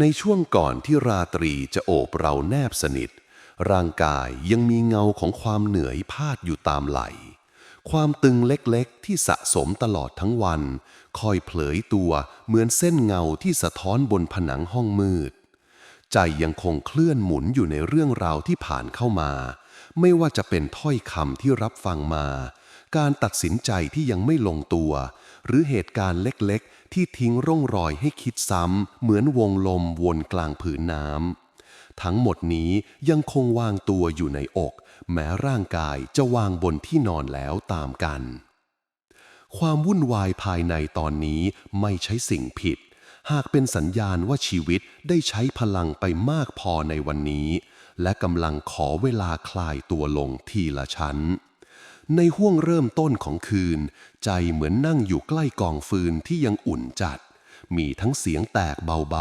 ในช่วงก่อนที่ราตรีจะโอบเราแนบสนิท ร่างกายยังมีเงาของความเหนื่อยพาดอยู่ตามไหล ความตึงเล็กๆ ที่สะสมตลอดทั้งวัน คอยเผยตัวเหมือนเส้นเงาที่สะท้อนบนผนังห้องมืด ใจยังคงเคลื่อนหมุนอยู่ในเรื่องราวที่ผ่านเข้ามา ไม่ว่าจะเป็นถ้อยคำที่รับฟังมา การตัดสินใจที่ยังไม่ลงตัว หรือเหตุการณ์เล็กๆ ที่ทิ้งร่องรอยให้คิดซ้ำ เหมือนวงลมวนกลางผืนน้ำ ทั้งหมดนี้ยังคงวางตัวอยู่ในอก แม้ร่างกายจะวางบนที่นอนแล้วตามกัน ความวุ่นวายภายในตอนนี้ไม่ใช่สิ่งผิด หากเป็นสัญญาณว่าชีวิตได้ใช้พลังไปมากพอในวันนี้ และกำลังขอเวลาคลายตัวลงทีละชั้น ในห้วงเริ่มต้นของคืน ใจเหมือนนั่งอยู่ใกล้กองฟืนที่ยังอุ่นจัด มีทั้งเสียงแตกเบา